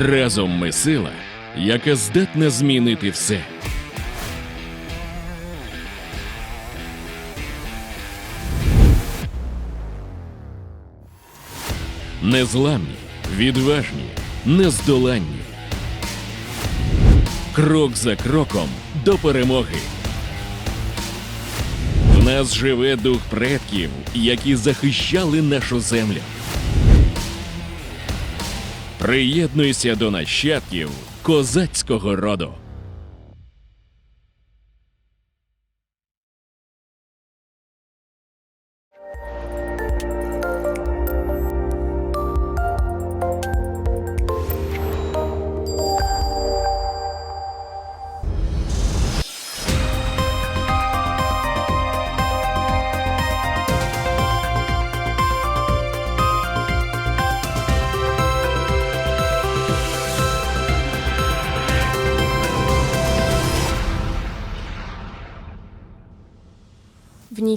Разом ми сила, яка здатна змінити все. Незламні, відважні, нездоланні. Крок за кроком до перемоги. В нас живе дух предків, які захищали нашу землю. Приєднуйся до нащадків козацького роду.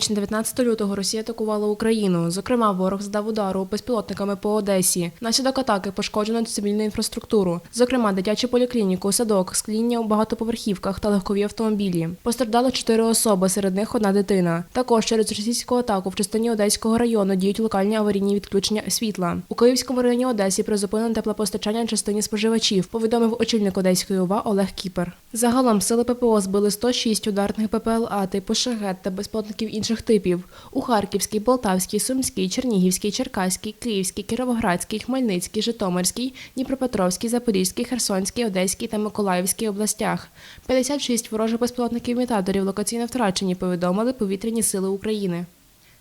Ніч на 19 лютого Росія атакувала Україну. Зокрема, ворог здав удару безпілотниками по Одесі. Наслідок атаки пошкоджено цивільну інфраструктуру, зокрема дитячу поліклініку, садок, скління у багатоповерхівках та легкові автомобілі. Постраждало чотири особи, серед них одна дитина. Також через російську атаку в частині Одеського району діють локальні аварійні відключення світла. У Київському районі Одесі призупинено теплопостачання частині споживачів. Повідомив очільник Одеської ОВА Олег Кіпер. Загалом сили ППО збили 106 ударних ППЛА типу шахет та безпілотників інших типів у Харківській, Полтавській, Сумській, Чернігівській, Черкаській, Київській, Кіровоградській, Хмельницькій, Житомирській, Дніпропетровській, Запорізькій, Херсонській, Одеській та Миколаївській областях. 56 ворожих безпілотників імітаторів локаційно втрачені, повідомили повітряні сили України.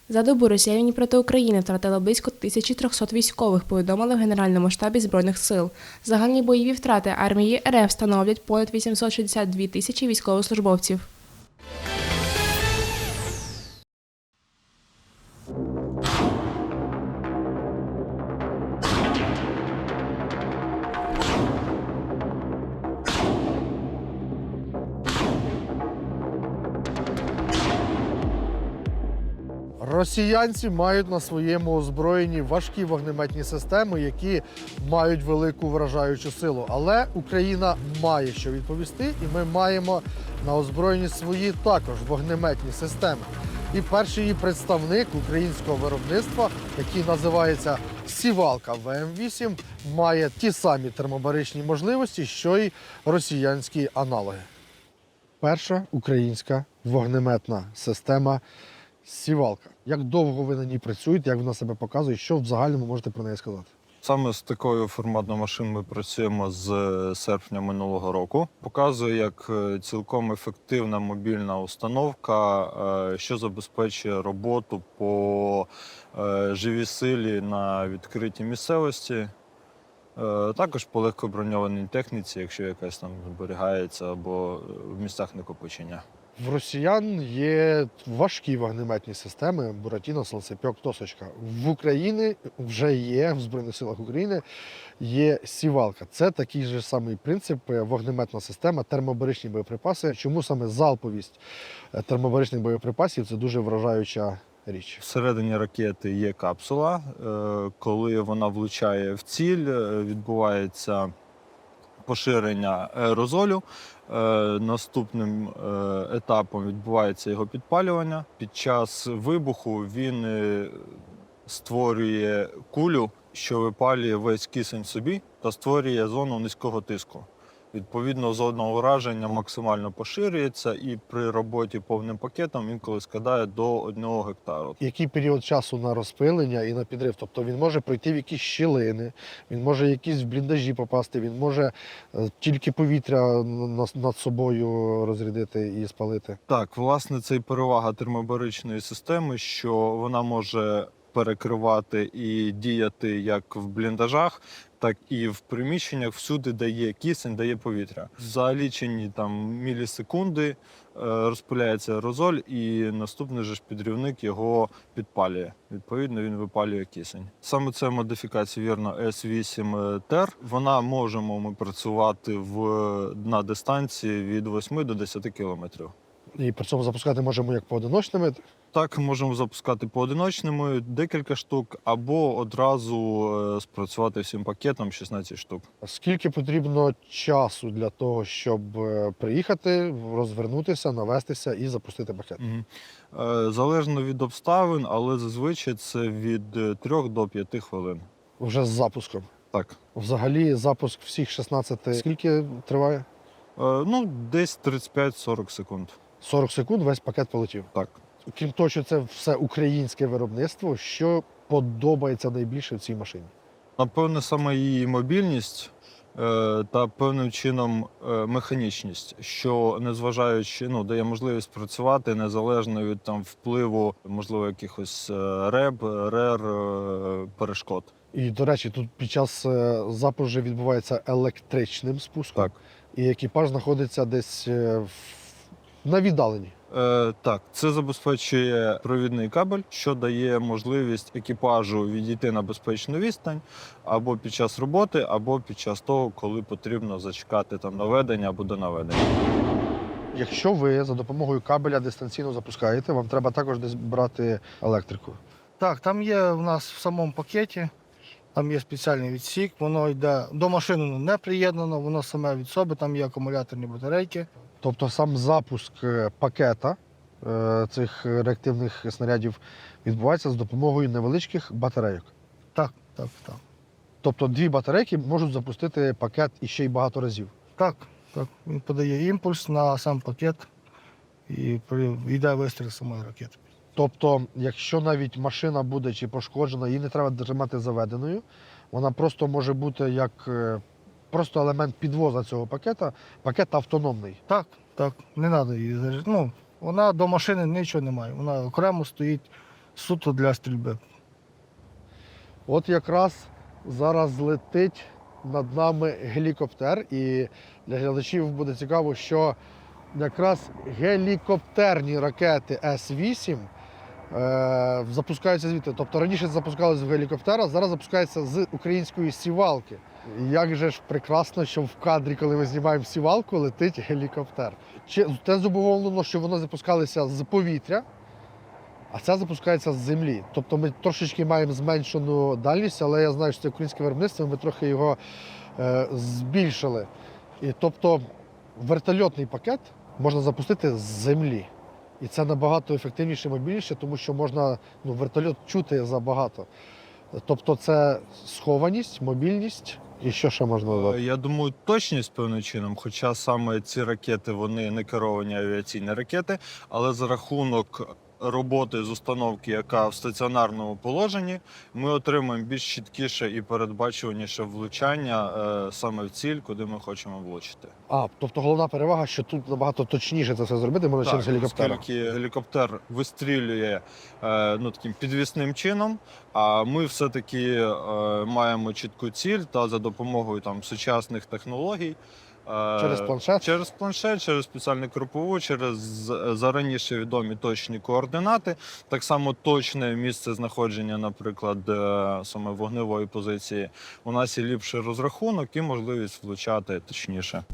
За добу росіяни проти України втратили близько 1300 військових, повідомили в Генеральному штабі Збройних сил. Загальні бойові втрати армії РФ становлять понад 862 тисячі військовослужбовців. Росіянці мають на своєму озброєнні важкі вогнеметні системи, які мають велику вражаючу силу. Але Україна має що відповісти, і ми маємо на озброєнні свої також вогнеметні системи. І перший її представник українського виробництва, який називається Сівалка ВМ8, має ті самі термобаричні можливості, що й росіянські аналоги. Перша українська вогнеметна система Сівалка. Як довго ви на ній працюєте, як вона себе показує, що в загальному можете про неї сказати? Саме з такою форматною машиною ми працюємо з серпня минулого року. Показує, як е, цілком ефективна мобільна установка, е, що забезпечує роботу по е, живій силі на відкритій місцевості. Е, Також по легкоброньованій техніці, якщо якась там зберігається або в місцях накопичення. В росіян є важкі вогнеметні системи Буратіно, Салсепьок, Тосочка. В Україні вже є в Збройних силах України є сівалка. Це такий же самий принцип, е, вогнеметна система, термобаричні боєприпаси. Чому саме залповість е, термобаричних боєприпасів це дуже вражаюча річ. Всередині ракети є капсула. Е, Коли вона влучає в ціль, відбувається поширення аерозолю. Е, Наступним е, етапом відбувається його підпалювання. Під час вибуху він е, створює кулю, що випалює весь кисень собі та створює зону низького тиску. Відповідно, зона ураження максимально поширюється, і при роботі повним пакетом інколи складає до 1 гектару. Який період часу на розпилення і на підрив? Тобто він може пройти в якісь щілини, він може якісь в бліндажі попасти, він може е, тільки повітря над собою розрядити і спалити. Так, власне, це і перевага термобаричної системи, що вона може перекривати і діяти як в бліндажах, так і в приміщеннях всюди, де є кисень, де є повітря. За лічені там мілісекунди е, розпиляється аерозоль, і наступний же ж підрівник його підпалює. Відповідно, він випалює кисень. Саме це модифікація вірно S8 TER. Вона можемо ми працювати в на дистанції від 8 до 10 кілометрів. І при цьому запускати можемо як поодиночними. Так, можемо запускати поодиночними декілька штук, або одразу е, спрацювати всім пакетом 16 штук. Скільки потрібно часу для того, щоб е, приїхати, розвернутися, навестися і запустити пакет? Е, Залежно від обставин, але зазвичай це від 3 до 5 хвилин. Вже з запуском. Так. Взагалі, запуск всіх 16 скільки триває? Ну, десь 35-40 секунд. 40 секунд весь пакет полетів. Так. Крім того, що це все українське виробництво, що подобається найбільше в цій машині? Напевне, саме її мобільність е, та певним чином е, механічність, що незважаючи, ну, дає можливість працювати незалежно від там впливу, можливо, якихось е, реб, рер, перешкод. І, до речі, тут під час запуску відбувається електричним спуском, Так. і екіпаж знаходиться десь в- на віддаленні. Е, так, це забезпечує провідний кабель, що дає можливість екіпажу відійти на безпечну відстань або під час роботи, або під час того, коли потрібно зачекати там наведення або до наведення. Якщо ви за допомогою кабеля дистанційно запускаєте, вам треба також десь брати електрику. Так, там є у нас в самому пакеті, там є спеціальний відсік, воно йде до машини воно не приєднано, воно саме від себе, там є акумуляторні батарейки. Тобто сам запуск е, пакета е, цих реактивних снарядів відбувається з допомогою невеличких батарейок. Так, так, так. Тобто дві батарейки можуть запустити пакет іще й багато разів. Так, так. Він подає імпульс на сам пакет і йде вистріл самої ракети. Тобто, якщо навіть машина буде чи пошкоджена, її не треба тримати заведеною, вона просто може бути як е, просто елемент підвоза цього пакета, пакет автономний. Так, так, не треба її заряджати. Ну, вона до машини нічого не має. Вона окремо стоїть суто для стрільби. От якраз зараз летить над нами гелікоптер, і для глядачів буде цікаво, що якраз гелікоптерні ракети С-8 е, запускаються звідти. Тобто раніше запускалися в гелікоптера, зараз запускаються з української сівалки. Як же ж прекрасно, що в кадрі, коли ми знімаємо сівалку, летить гелікоптер. Чи те зумовлено, що воно запускалися з повітря, а це запускається з землі. Тобто ми трошечки маємо зменшену дальність, але я знаю, що це українське виробництво, ми трохи його е, збільшили. І тобто вертольотний пакет можна запустити з землі. І це набагато ефективніше мобільніше, тому що можна ну, вертольот чути забагато. Тобто це схованість, мобільність і що ще можна Е, додати? Я думаю, точність певним чином, хоча саме ці ракети вони не керовані авіаційні ракети, але за рахунок роботи з установки, яка в стаціонарному положенні, ми отримуємо більш чіткіше і передбачуваніше влучання е, саме в ціль, куди ми хочемо влучити. А, тобто головна перевага, що тут набагато точніше це все зробити можна через гелікоптера. оскільки гелікоптер вистрілює е, ну, таким підвісним чином, а ми все-таки е, маємо чітку ціль та за допомогою там, сучасних технологій. Е, Через планшет? Через планшет, через спеціальну крупову, через зараніше відомі точні координати. Так само точне місце знаходження, наприклад, е, саме вогневої позиції. У нас є ліпший розрахунок і можливість влучати точніше.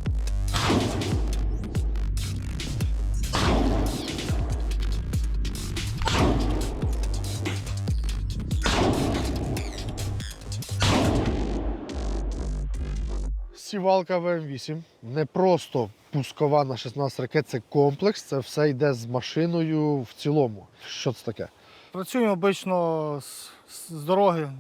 Сівалка ВМ8 не просто пускова на 16 ракет, це комплекс, це все йде з машиною в цілому. Що це таке? Працюємо обично з, з дороги,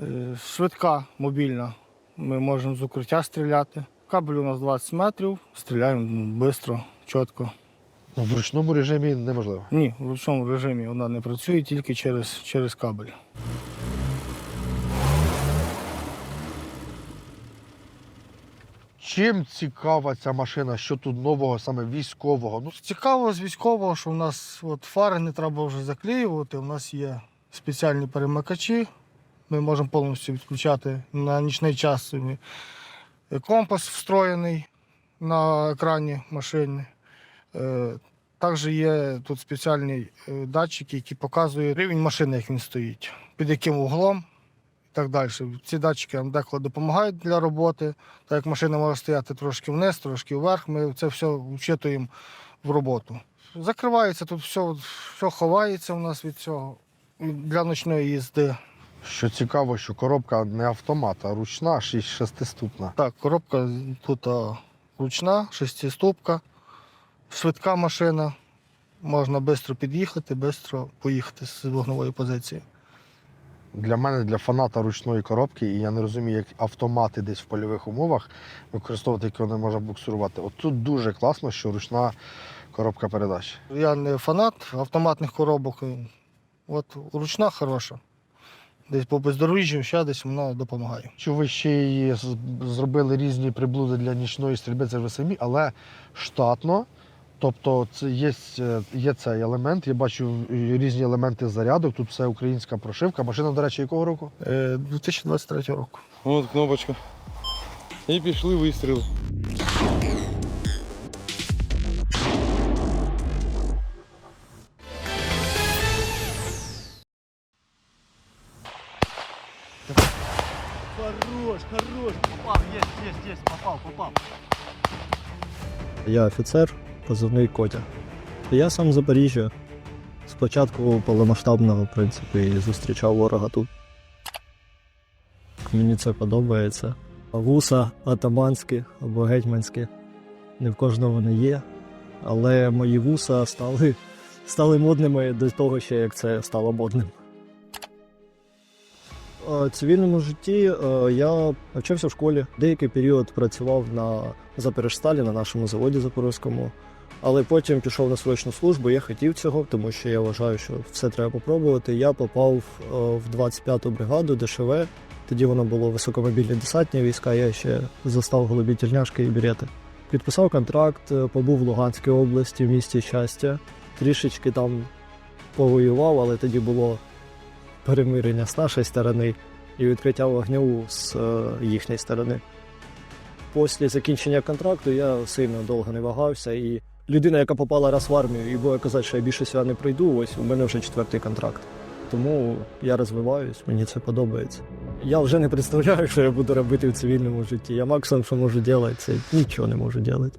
е, швидка, мобільна. Ми можемо з укриття стріляти. Кабель у нас 20 метрів, стріляємо швидко, чітко. Ну, В ручному режимі неможливо. Ні, в ручному режимі вона не працює тільки через, через кабель. Чим цікава ця машина? Що тут нового, саме військового? Ну, Цікаво з військового, що у нас от фари не треба вже заклеювати. У нас є спеціальні перемикачі. Ми можемо повністю відключати на нічний час. Компас встроєний на екрані машини. Е, Також є тут спеціальні е, датчики, які показують рівень машини, як він стоїть, під яким углом так далі. Ці датчики нам деколи допомагають для роботи. Так як машина може стояти трошки вниз, трошки вверх, ми це все вчитуємо в роботу. закривається тут все, все ховається у нас від цього для ночної їзди. Що цікаво, що коробка не автомат, а ручна, шість- шестиступна. Так, коробка тут а, ручна, шестиступка, швидка машина. Можна швидко під'їхати, швидко поїхати з вогневої позиції. Для мене, для фаната ручної коробки, і я не розумію, як автомати десь в польових умовах використовувати, які вони можна буксурувати. От тут дуже класно, що ручна коробка передач. Я не фанат автоматних коробок. От ручна хороша. Десь по бездоріжжю, ще десь вона допомагає. Чи ви ще й зробили різні приблуди для нічної стрільби, це ви самі, але штатно. Тобто це є, е, є цей елемент. Я бачу е, різні елементи зарядок. Тут все українська прошивка. Машина, до речі, якого року? Е, 2023 року. От кнопочка. І пішли вистріли. Я офіцер, позивний Котя. Я сам з Запоріжжя. Спочатку повномасштабного, в принципі, зустрічав ворога тут. Мені це подобається. Вуса атаманські або гетьманські. Не в кожного вони є. Але мої вуса стали, стали модними до того, ще як це стало модним. Е, В цивільному житті е, я навчався в школі. Деякий період працював на Запоріжсталі на нашому заводі Запорізькому. Але потім пішов на срочну службу. Я хотів цього, тому що я вважаю, що все треба попробувати. Я попав е, в 25-ту бригаду ДШВ. Тоді воно було високомобільні десантні війська. Я ще застав голубі тільняшки і берети. Підписав контракт, е, побув в Луганській області, в місті щастя. Трішечки там повоював, але тоді було перемирення з нашої сторони і відкриття вогню з е, їхньої сторони. Після закінчення контракту я сильно довго не вагався. І людина, яка попала раз в армію і буде казати, що я більше сюди не прийду, ось у мене вже четвертий контракт. Тому я розвиваюсь, мені це подобається. Я вже не представляю, що я буду робити в цивільному житті. Я максимум, що можу робити, це нічого не можу робити.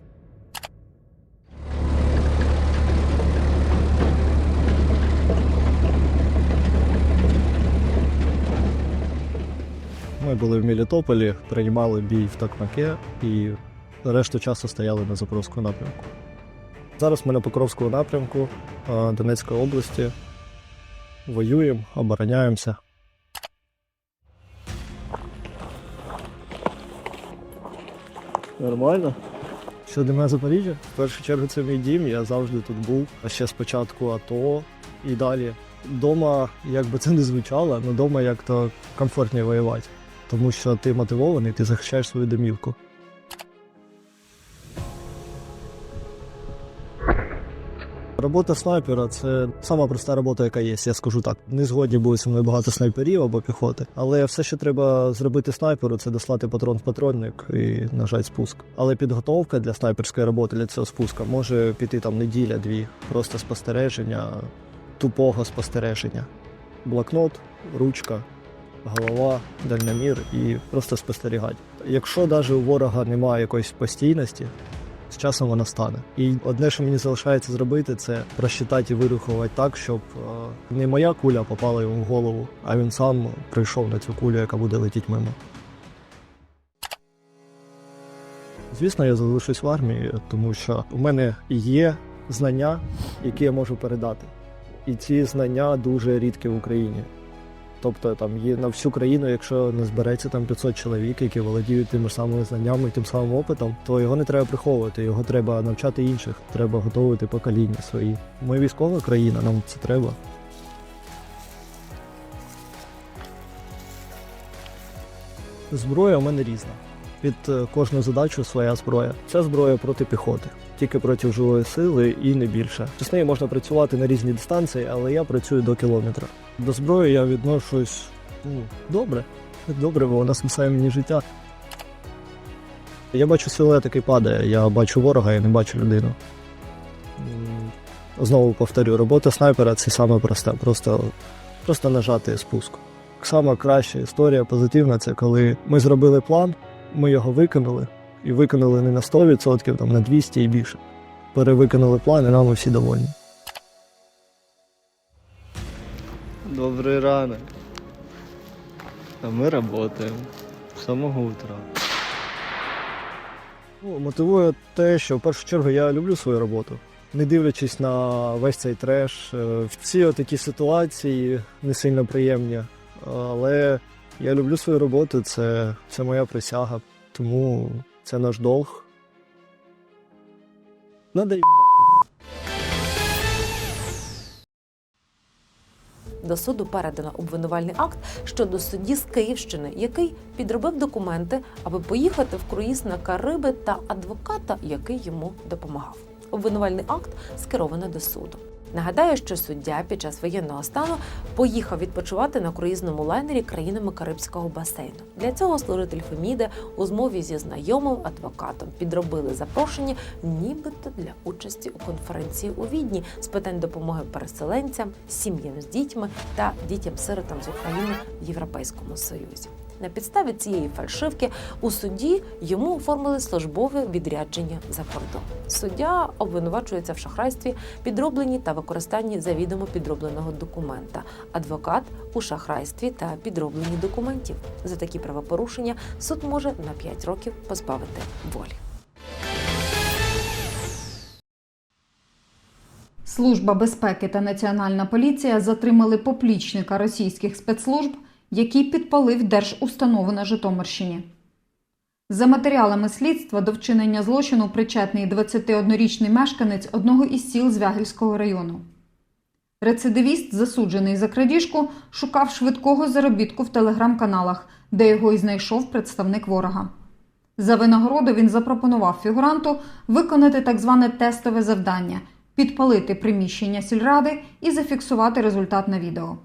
Ми були в Мелітополі, приймали бій в Токмаке і решту часу стояли на Запорізькому напрямку. Зараз ми на Покровському напрямку е, Донецької області. Воюємо, обороняємося. Нормально. Що для мене Запоріжжя? В першу чергу це мій дім, я завжди тут був. А ще спочатку АТО і далі. Дома, як би це не звучало, але вдома як то комфортніше воювати. Тому що ти мотивований, ти захищаєш свою домівку. Робота снайпера це сама проста робота, яка є, я скажу так. Не згодні буде зі мною багато снайперів або піхоти. Але все, що треба зробити снайперу, це дослати патрон в патронник і нажати спуск. Але підготовка для снайперської роботи для цього спуска може піти там неділя-дві. Просто спостереження, тупого спостереження. Блокнот, ручка, голова, дальномір і просто спостерігати. Якщо навіть у ворога немає якоїсь постійності, з часом вона стане. І одне, що мені залишається зробити, це просчитати і вирухувати так, щоб е, не моя куля попала йому в голову, а він сам прийшов на цю кулю, яка буде летіти мимо. Звісно, я залишусь в армії, тому що у мене є знання, які я можу передати. І ці знання дуже рідкі в Україні. Тобто там є на всю країну, якщо не збереться там 500 чоловік, які володіють тими самими знаннями, тим самим опитом, то його не треба приховувати, його треба навчати інших, треба готувати покоління свої. Ми військова країна, нам це треба. Зброя у мене різна. Під е, кожну задачу своя зброя. Ця зброя проти піхоти, тільки проти живої сили і не більше. З нею можна працювати на різні дистанції, але я працюю до кілометра. До зброї я відношусь ну, добре. Добре, бо вона спасає мені життя. Я бачу силует, який падає, я бачу ворога, я не бачу людину. Знову повторю, робота снайпера це саме просте, просто, просто нажати спуск. Сама краща історія позитивна це коли ми зробили план, ми його виконали, і виконали не на 100%, там, на 200 і більше. перевиконали план, і нам всі довольні. Добрий ранок. А ми працюємо з самого утра. Ну, мотивує те, що в першу чергу я люблю свою роботу. Не дивлячись на весь цей треш, е, всі такі ситуації не сильно приємні. Але я люблю свою роботу, це, це моя присяга, тому це наш долг. Надо. До суду передано обвинувальний акт щодо судді з Київщини, який підробив документи, аби поїхати в круїз на Кариби та адвоката, який йому допомагав. Обвинувальний акт скеровано до суду. Нагадаю, що суддя під час воєнного стану поїхав відпочивати на круїзному лайнері країнами Карибського басейну. Для цього служитель Феміди у змові зі знайомим адвокатом підробили запрошення, нібито для участі у конференції у Відні з питань допомоги переселенцям, сім'ям з дітьми та дітям-сиротам з України в Європейському Союзі. На підставі цієї фальшивки у суді йому оформили службове відрядження за кордон. Суддя обвинувачується в шахрайстві, підробленні та використанні завідомо підробленого документа. Адвокат у шахрайстві та підробленні документів. За такі правопорушення суд може на 5 років позбавити волі. Служба безпеки та Національна поліція затримали поплічника російських спецслужб, який підпалив держустанову на Житомирщині. За матеріалами слідства до вчинення злочину причетний 21-річний мешканець одного із сіл Звягільського району. Рецидивіст, засуджений за крадіжку, шукав швидкого заробітку в телеграм-каналах, де його і знайшов представник ворога. За винагороду він запропонував фігуранту виконати так зване тестове завдання підпалити приміщення сільради і зафіксувати результат на відео.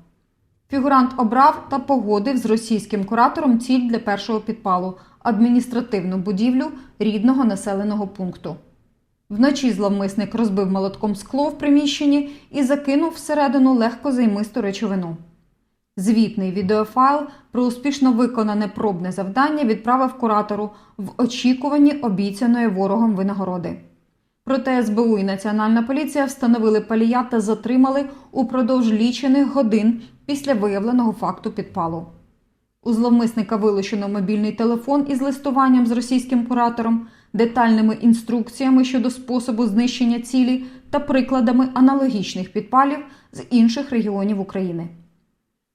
Фігурант обрав та погодив з російським куратором ціль для першого підпалу адміністративну будівлю рідного населеного пункту. Вночі зловмисник розбив молотком скло в приміщенні і закинув всередину легко займисту речовину. Звітний відеофайл про успішно виконане пробне завдання відправив куратору в очікуванні обіцяної ворогом винагороди. Проте СБУ і Національна поліція встановили палія та затримали упродовж лічених годин після виявленого факту підпалу. У зловмисника вилучено мобільний телефон із листуванням з російським куратором, детальними інструкціями щодо способу знищення цілі та прикладами аналогічних підпалів з інших регіонів України.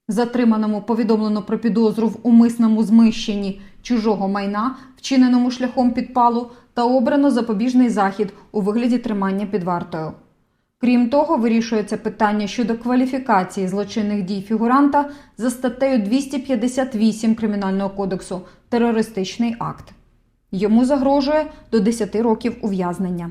Затриманому повідомлено про підозру в умисному змищенні чужого майна, вчиненому шляхом підпалу, та обрано запобіжний захід у вигляді тримання під вартою. Крім того, вирішується питання щодо кваліфікації злочинних дій фігуранта за статтею 258 Кримінального кодексу терористичний акт. Йому загрожує до 10 років ув'язнення.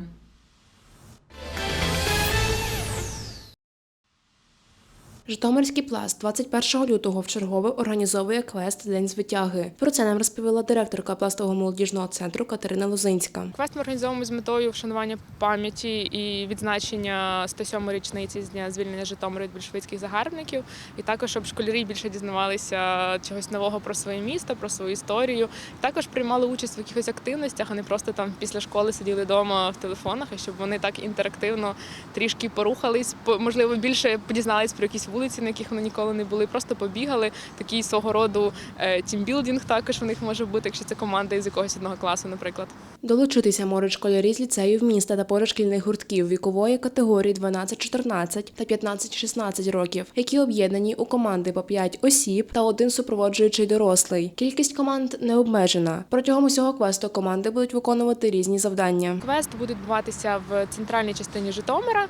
Житомирський пласт 21 лютого вчергове організовує квест День звитяги. Про це нам розповіла директорка пластового молодіжного центру Катерина Лозинська. Квест ми організовуємо з метою вшанування пам'яті і відзначення 107-ї річниці з дня звільнення Житомира від більшовицьких загарбників, і також щоб школярі більше дізнавалися чогось нового про своє місто, про свою історію. Також приймали участь в якихось активностях, а не просто там після школи сиділи вдома в телефонах, і щоб вони так інтерактивно трішки порухались, по- можливо, більше подізнались про якісь вулиці, на яких вони ніколи не були. Просто побігали. Такий свого роду е, тімбілдинг також у них може бути, якщо це команда із якогось одного класу, наприклад. Долучитися можуть школярі з ліцеїв міста та позашкільних гуртків вікової категорії 12-14 та 15-16 років, які об'єднані у команди по 5 осіб та один супроводжуючий дорослий. Кількість команд не обмежена. Протягом усього квесту команди будуть виконувати різні завдання. Квест буде відбуватися в центральній частині Житомира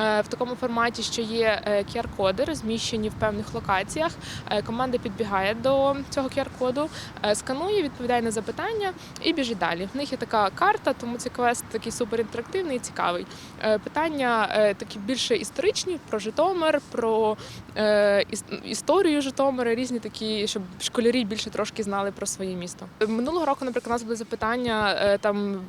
е, в такому форматі, що є е, QR-коди, розміщені в певних локаціях. Е, Команда підбігає до цього QR-коду, е, сканує, відповідає на запитання і біжить далі. В них є така карта, тому цей квест такий суперінтерактивний і цікавий. Е, Питання такі більше історичні про Житомир, про історію Житомира, різні такі, щоб школярі більше трошки знали про своє місто. Минулого року, наприклад, у нас були запитання там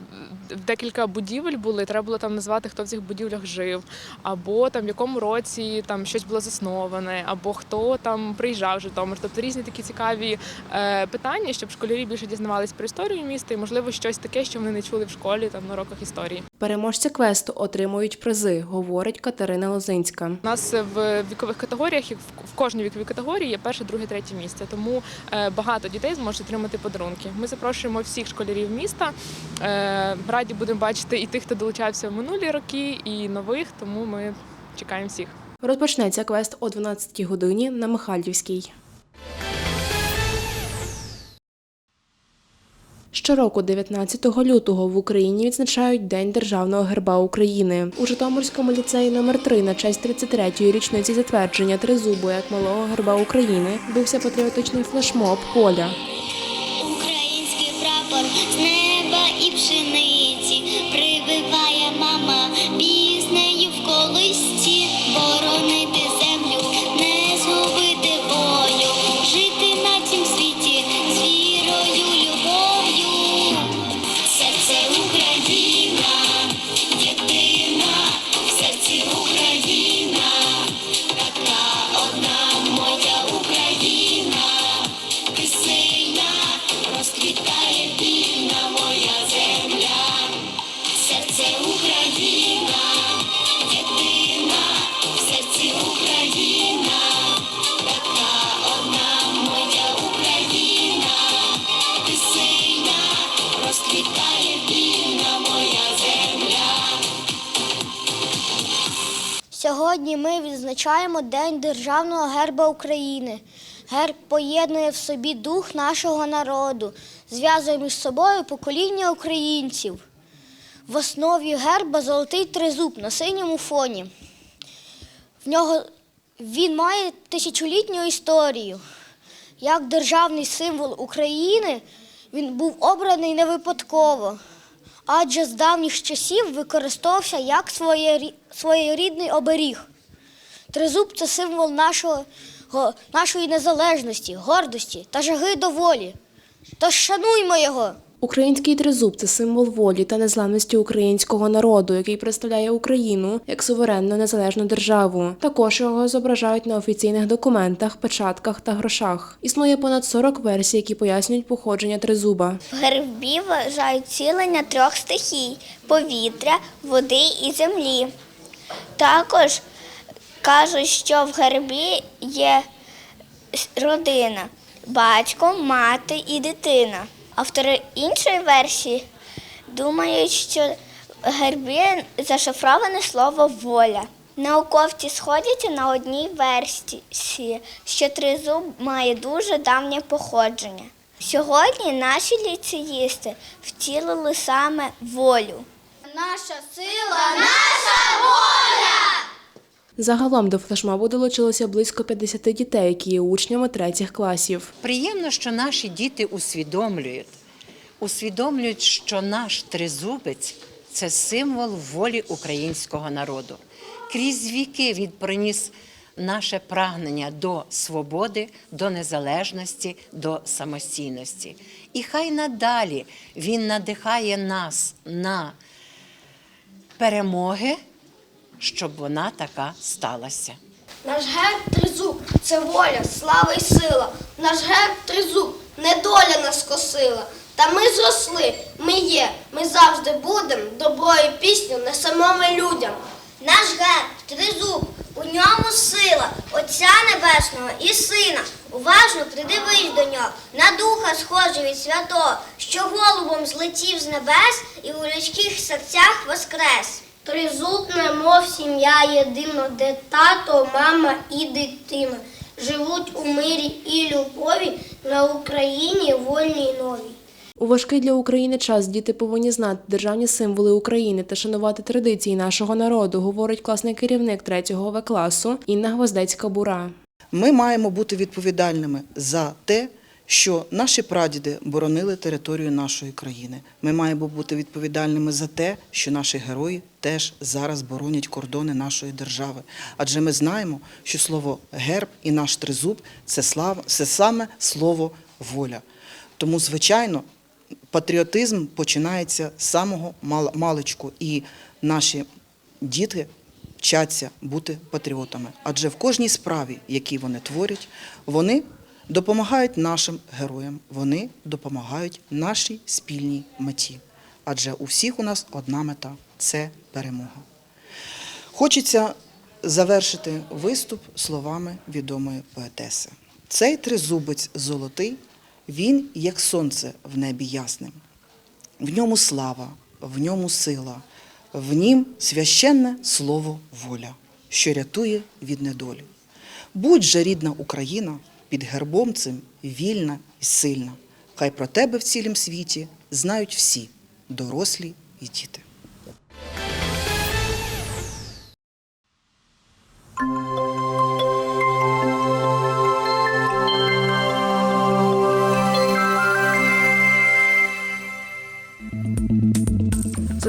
декілька будівель були. Треба було там назвати, хто в цих будівлях жив, або там в якому році там щось було засновано. Засноване, або хто там приїжджав в Житомир. Тобто різні такі цікаві е, питання, щоб школярі більше дізнавались про історію міста і, можливо, щось таке, що вони не чули в школі там на уроках історії. Переможці квесту отримують призи, говорить Катерина Лозинська. У нас в вікових категоріях, в- в кожній віковій категорії, є перше, друге, третє місце. Тому е, багато дітей зможуть отримати подарунки. Ми запрошуємо всіх школярів міста. Е, Раді будемо бачити і тих, хто долучався в минулі роки, і нових. Тому ми чекаємо всіх. Розпочнеться квест о 12 годині на Михайлівській. Щороку, 19 лютого, в Україні відзначають День державного герба України. У Житомирському ліцеї номер 3 на честь 33-ї річниці затвердження тризубу як малого герба України бився патріотичний флешмоб Поля. Український прапор з неба і пшениці Сьогодні ми відзначаємо День Державного герба України. Герб поєднує в собі дух нашого народу, зв'язує між собою покоління українців. В основі герба золотий тризуб на синьому фоні. В нього він має тисячолітню історію. Як державний символ України він був обраний не випадково, адже з давніх часів використовувався як своєрідний оберіг. Тризуб це символ нашого, нашої незалежності, гордості та жаги до волі. Тож шануймо його! Український тризуб це символ волі та незламності українського народу, який представляє Україну як суверенну незалежну державу. Також його зображають на офіційних документах, печатках та грошах. Існує понад 40 версій, які пояснюють походження тризуба. В гербі вважають цілення трьох стихій повітря, води і землі. Також кажуть, що в гербі є родина батько, мати і дитина. Автори іншої версії думають, що в гербі зашифроване слово воля. Науковці сходяться на одній версії, що тризуб має дуже давнє походження. Сьогодні наші ліцеїсти втілили саме волю. Наша сила, наша воля! Загалом до флешмобу долучилося близько 50 дітей, які є учнями третіх класів. Приємно, що наші діти усвідомлюють, усвідомлюють, що наш тризубець це символ волі українського народу. Крізь віки він приніс наше прагнення до свободи, до незалежності, до самостійності. І хай надалі він надихає нас на перемоги, щоб вона така сталася. Наш герб тризуб це воля, слава і сила. Наш герб тризуб недоля нас косила. Та ми зросли, ми є, ми завжди будем. Добро і пісню несемо ми людям. Наш герб тризуб, у ньому сила Отця Небесного і Сина. Уважно придивись до нього, на духа схожий від святого, що голубом злетів з небес і у людських серцях воскрес. Тризуб, немов сім'я єдина, де тато, мама і дитина живуть у мирі і любові на Україні вольній новій. У важкий для України час діти повинні знати державні символи України та шанувати традиції нашого народу, говорить класний керівник 3 В класу Інна Гвоздецька-Бура. Ми маємо бути відповідальними за те, що наші прадіди боронили територію нашої країни. Ми маємо бути відповідальними за те, що наші герої теж зараз боронять кордони нашої держави. Адже ми знаємо, що слово герб і наш тризуб це слава, це саме слово воля. Тому, звичайно, патріотизм починається з самого мал- маличку, і наші діти вчаться бути патріотами. Адже в кожній справі, які вони творять, вони допомагають нашим героям, вони допомагають нашій спільній меті. Адже у всіх у нас одна мета це перемога. Хочеться завершити виступ словами відомої поетеси. Цей тризубець золотий, він як сонце в небі ясним. В ньому слава, в ньому сила, в нім священне слово воля, що рятує від недолі. Будь же рідна Україна під гербом цим вільна і сильна. Хай про тебе в цілім світі знають всі, дорослі і діти.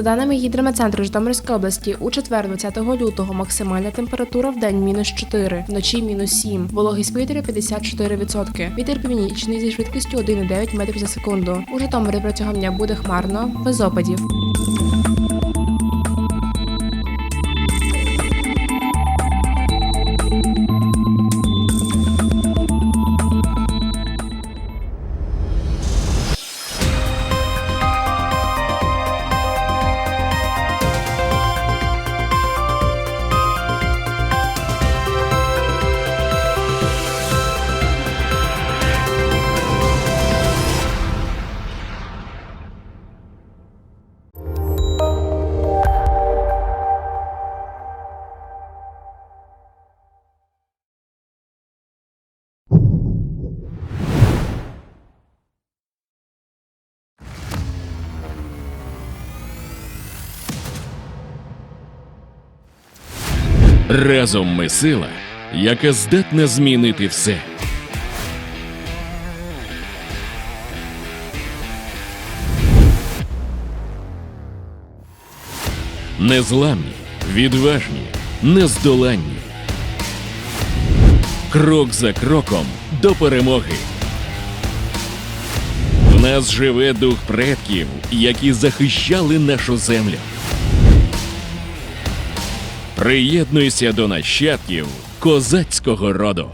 Даними гідрометцентру Житомирської області, у четвер, 20 лютого, максимальна температура в день мінус 4, вночі мінус 7, вологість повітря 54%. Вітер північний зі швидкістю 1,9 метрів за секунду. У Житомирі протягом дня буде хмарно, без опадів. Разом ми сила, яка здатна змінити все. Незламні, відважні, нездоланні. Крок за кроком до перемоги. В нас живе дух предків, які захищали нашу землю. Приєднуйся до нащадків козацького роду.